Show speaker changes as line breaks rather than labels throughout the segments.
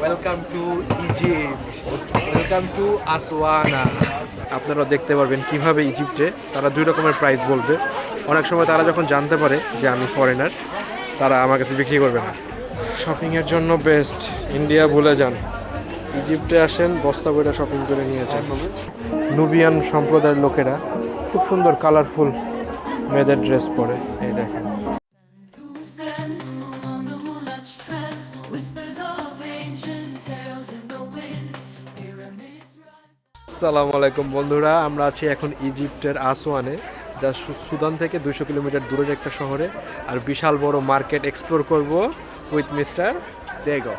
Welcome to Egypt welcome to Aswan আপনারা দেখতে পারবেন কীভাবে ইজিপ্টে তারা দুই রকমের প্রাইস বলবে। অনেক সময় তারা যখন জানতে পারে যে আমি ফরেনার তারা আমার কাছে বিক্রি করবে না। শপিংয়ের জন্য বেস্ট ইন্ডিয়া ভুলে যান। ইজিপ্টে আসেন বস্তা বইটা শপিং করে নিয়ে যান। নুবিয়ান সম্প্রদায়ের লোকেরা খুব সুন্দর কালারফুল মেয়েদের ড্রেস পরে। এই দেখেন। আসসালামু আলাইকুম বন্ধুরা, আমরা আছি এখন ইজিপ্টের আসওয়ানে, যা সুদান থেকে দুশো কিলোমিটার দূরের একটা শহরে, আর বিশাল বড় মার্কেট এক্সপ্লোর করব উইথ মিস্টার দেগো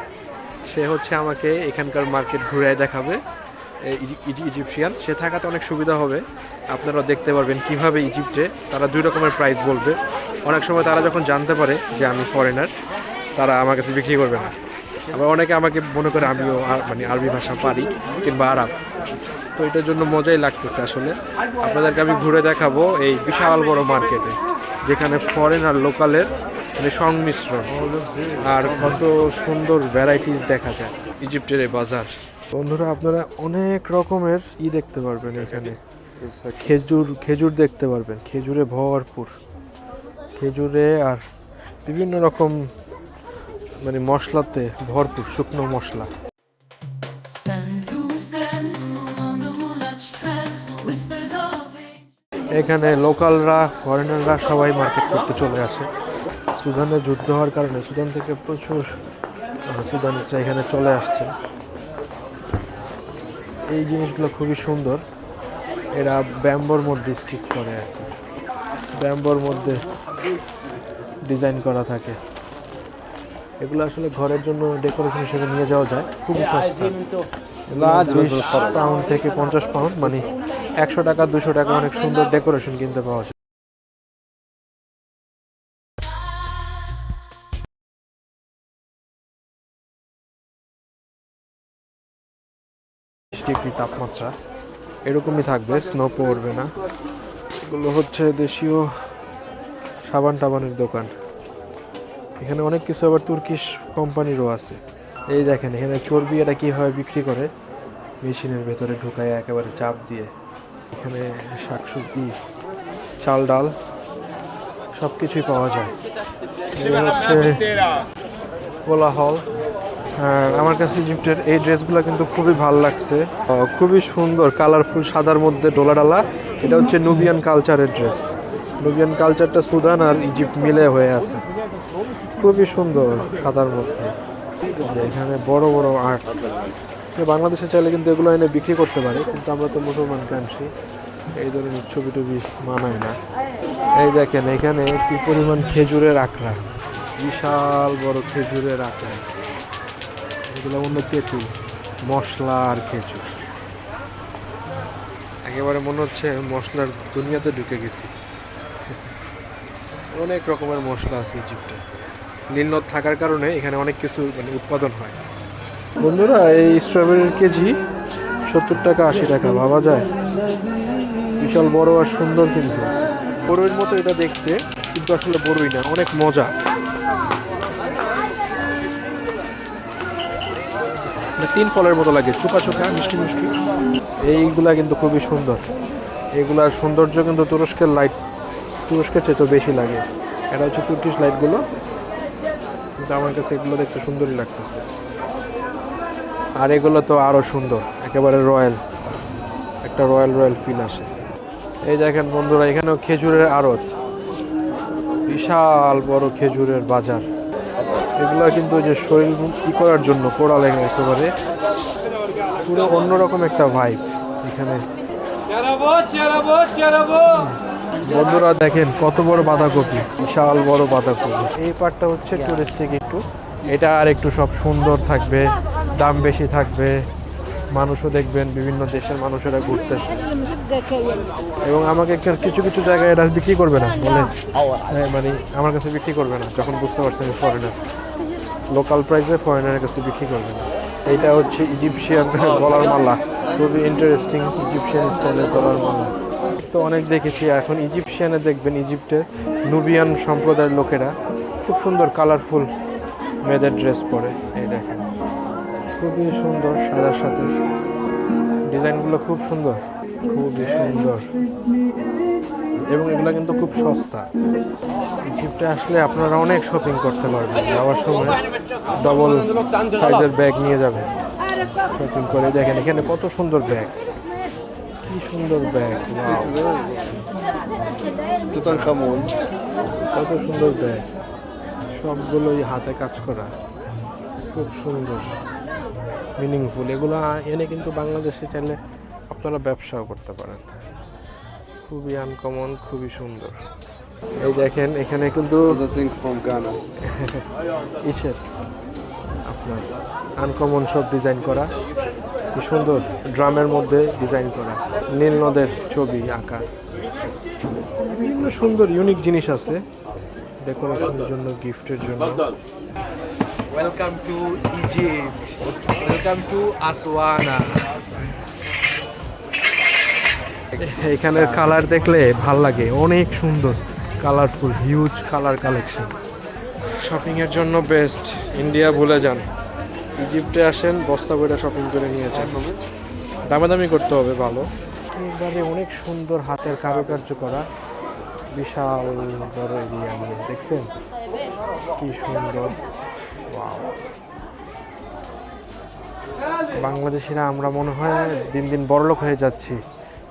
সে হচ্ছে আমাকে এখানকার মার্কেট ঘুরে দেখাবে ইজিপশিয়ান। সে থাকাতে অনেক সুবিধা হবে আপনারা দেখতে পারবেন কীভাবে ইজিপ্টে তারা দুই রকমের প্রাইস বলবে। অনেক সময় তারা যখন জানতে পারে যে আমি ফরেনার তারা আমার কাছে বিক্রি করবে না। আবার অনেকে আমাকে মনে করে আমিও মানে আরবি ভাষা পারি কিংবা আরব। তো এটার জন্য মজাই লাগতেছে আসলে। আপনাদেরকে আমি ঘুরে দেখাবো এই বিশাল বড় মার্কেটে, যেখানে ফরেন আর লোকালের মানে সংমিশ্রণ আর কত সুন্দর ভ্যারাইটিস দেখা যায় ইজিপ্টের এই বাজার। বন্ধুরা, আপনারা অনেক রকমের ই দেখতে পারবেন এখানে। খেজুর খেজুর দেখতে পারবেন, খেজুরে ভরপুর। খেজুরে আর বিভিন্ন রকম মানে মশলাতে ভরপুর, শুকনো মশলা। এখানে লোকালরা ফরেনাররা সবাই মার্কেট করতে চলে আসে। সুদানে যুদ্ধ হওয়ার কারণে সুদান থেকে প্রচুর সুদানিরা এখানে চলে আসছে। এই জিনিসগুলো খুবই সুন্দর। এরা ব্যাম্বোর মধ্যে স্টিক করে আর কি। ব্যাম্বোর মধ্যে ডিজাইন করা থাকে। এগুলো আসলে ঘরের জন্য ডেকোরেশন হিসেবে নিয়ে যাওয়া যায়। খুবই সস্তা। পাউন্ড থেকে পঞ্চাশ পাউন্ড মানে একশো টাকা, দুশো টাকা, অনেক সুন্দর ডেকোরেশন কিনতে পাওয়া যায়। তাপমাত্রা, এরকমই থাকবে স্নো পড়বে না। এগুলো হচ্ছে দেশীয় সাবান টাবানের দোকান। এখানে অনেক কিছু আবার তুর্কিশ কোম্পানিরও আছে। এই দেখেন, এখানে চর্বি এটা কীভাবে বিক্রি করে? মেশিনের ভেতরে ঢুকায় একেবারে চাপ দিয়ে। এখানে শাকসবজি চাল ডাল সব কিছুই পাওয়া যায়। হচ্ছে কোলাহল। হ্যাঁ, আমার কাছে ইজিপ্টের এই ড্রেসগুলো কিন্তু খুবই ভালো লাগছে। খুবই সুন্দর কালারফুল সাদার মধ্যে ডোলা ডালা এটা হচ্ছে নুবিয়ান কালচারের ড্রেস নুবিয়ান কালচারটা সুদান আর ইজিপ্ট মিলে হয়ে আছে। খুবই সুন্দর সাদার মধ্যে। এখানে বড় বড় আর্ট বাংলাদেশে চাইলে কিন্তু এগুলো এনে বিক্রি করতে পারে, কিন্তু আমরা তো মুসলমান কান্ট্রি এই ধরনের ছবি টবি মানায় না। এই দেখেন, এখানে কি পরিমাণ খেজুরের আখড়া। বিশাল বড় খেজুরের আখড়া। এগুলো অন্য তেঁতুল মশলা আর খেজুর। একেবারে মনে হচ্ছে মশলার দুনিয়াতে ঢুকে গেছি। অনেক রকমের মশলা আছে ইজিপ্টে নীলনদ থাকার কারণে এখানে অনেক কিছু মানে উৎপাদন হয়। বন্ধুরা, এই স্ট্রবেরির কেজি সত্তর টাকা আশি টাকা, ভাবা যায়। বিশাল বড় আর সুন্দর কিন্তু। বড়ইয়ের মতো এটা দেখতে, কিন্তু আসলে বড়ই না, অনেক মজা। তিন ফলের মতো লাগে চুকা চুকা মিষ্টি মিষ্টি। এইগুলা কিন্তু খুবই সুন্দর। এগুলার সৌন্দর্য কিন্তু তুরস্কের লাইট তুরস্কের চেয়ে তো বেশি লাগে। এটা হচ্ছে তুর্কিশ লাইটগুলো কিন্তু আমার কাছে এগুলো দেখতে সুন্দরই লাগতেছে। আর এগুলো তো আরও সুন্দর একেবারে রয়্যাল একটা রয়্যাল রয়্যাল ফিল আসে। এই দেখেন বন্ধুরা এখানেও খেজুরের আড়ত বিশাল বড় খেজুরের বাজার। এগুলো কিন্তু যে শরীর কি করার জন্য পোড়া লেগে একেবারে। পুরো অন্যরকম একটা ভাইব এখানে। বন্ধুরা দেখেন কত বড় বাঁধাকপি বিশাল বড় বাঁধাকপি। এই পার্টটা হচ্ছে টুরিস্টিক একটু। এটা আর একটু সব সুন্দর থাকবে। দাম বেশি থাকবে মানুষও দেখবেন বিভিন্ন দেশের মানুষেরা ঘুরতেছে। এবং আমাকে কিছু কিছু জায়গায় এটা বিক্রি করবে না বলে। হ্যাঁ, মানে আমার কাছে বিক্রি করবে না যখন বুঝতে পারছি আমি ফরেনার লোকাল প্রাইসে ফরেনারের কাছে বিক্রি করবে না। এইটা হচ্ছে ইজিপশিয়ান গলার মালা। খুবই ইন্টারেস্টিং ইজিপশিয়ান স্টাইলের গলার মালা। তো অনেক দেখেছি এখন ইজিপশিয়ানে দেখবেন ইজিপ্টের নুবিয়ান সম্প্রদায়ের লোকেরা খুব সুন্দর কালারফুল মেয়েদের ড্রেস পরে। এই দেখেন। খুবই সুন্দর সাদার সাথে। ডিজাইনগুলো খুব সুন্দর। খুবই সুন্দর। এবং এগুলো কিন্তু খুব সস্তা। ইজিপ্টে আসলে আপনারা অনেক শপিং করতে পারবেন। যাওয়ার সময় ডবল সাইজের ব্যাগ নিয়ে যাবেন। শপিং করে দেখেন এখানে কত সুন্দর ব্যাগ কি সুন্দর ব্যাগ কত সুন্দর ব্যাগ সবগুলোই হাতে কাজ করা। খুব সুন্দর। মিনিংফুল এগুলো এনে কিন্তু বাংলাদেশে চাইলে আপনারা ব্যবসাও করতে পারেন। খুবই আনকমন খুবই সুন্দর। এই দেখেন এখানে কিন্তু. ইসের আপনার আনকমন সব ডিজাইন করা। কি সুন্দর ড্রামের মধ্যে ডিজাইন করা। নীল নদের ছবি আঁকা। বিভিন্ন সুন্দর ইউনিক জিনিস আছে। ডেকোরেশনের জন্য গিফটের জন্য।
Welcome to Egypt. Welcome to Aswana.
এখানের কালার দেখলে ভালো লাগে অনেক সুন্দর colourful huge colour collection shopping এর জন্য বেস্ট ইন্ডিয়া ভুলে যান ইজিপ্টে আসেন বস্তা বইটা শপিং করে নিয়েছেন দামাদামি করতে হবে ভালো এবারে অনেক সুন্দর হাতের কারুকার্য করা বিশাল বড় এরিয়া নিয়ে দেখছেন কি সুন্দর. বাংলাদেশিরা আমরা মনে হয় দিন দিন বড়লোক হয়ে যাচ্ছি।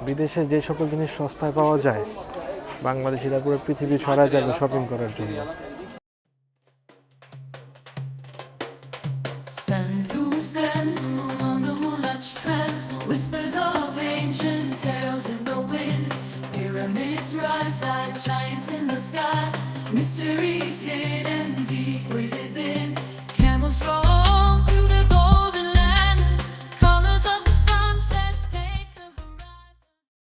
বিদেশে যে সকল জিনিস সস্তায় পাওয়া যায়, বাংলাদেশিরা পুরো পৃথিবী ছড়ায় যাবে শপিং করার জন্য।
Mysteries hidden deep within.